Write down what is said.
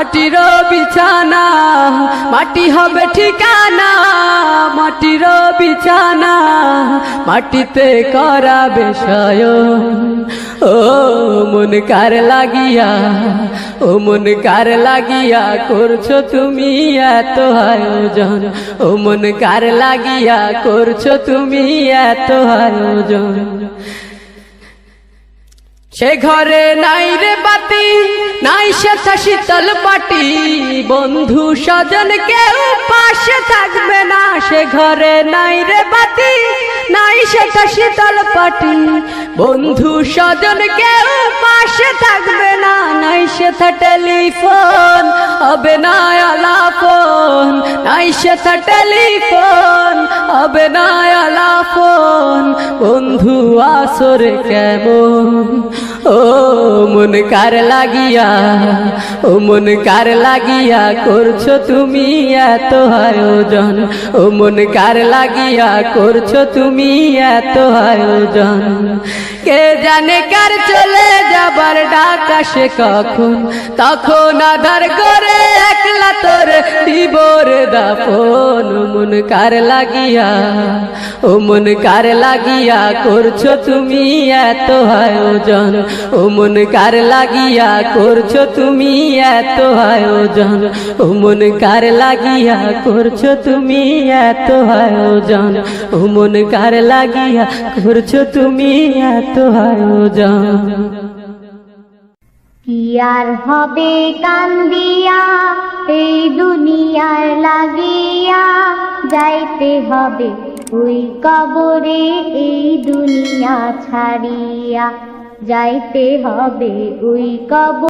মাটির বিছানা, মাটি হবে ঠিকানা, মাটির বিছানা, মাটিতে করা বিষয় ও মন কার লাগিয়া, ও মন কার লাগিয়া করছ তুমি এত আয়োজন। ও মন কার লাগিয়া করছ তুমি এত আয়োজন। সে ঘরে নাই রে বাতি, নাই সেথা শীতল পাটি বন্ধু স্বজন কেউ পাশে থাকবে না, সে ঘরে নাই রে বাতি, নাই সেথা শীতল পাটি বন্ধু স্বজন কেউ পাশে থাকবে না, নাই সেথা টেলিফোন হবে না আলাপন নাই সেথা টেলিফোন হবে না আলাপন বন্ধু আসরে কেমন? ও মন কার লাগিয়া, ও মন কার লাগিয়া করছ তুমি এত আয়োজন। ও মন কার লাগিয়া করছ তুমি এত আয়োজন। কে জানে কার চলে যাবার ডাক আসে কখন? তখন আধার করে একলা তোর দিবর দাপন মন কার লাগিয়া, ও মন কার লাগিয়া করছ তুমি এত আয়োজন। ও মন কার লাগিয়া করছ তুমি এত আয়োজন? ও মন কার লাগিয়া করছ তুমি এত আয়োজন? ও মন কার লাগিয়া করছ তুমি এত আয়োজন? কি আর হবে কান্দিয়া এই দুনিয়ার লাগিয়া যাইতে হবে। ওই কবরে এই দুনিয়া ছাড়িয়া। যাইতে হবে ওই কবর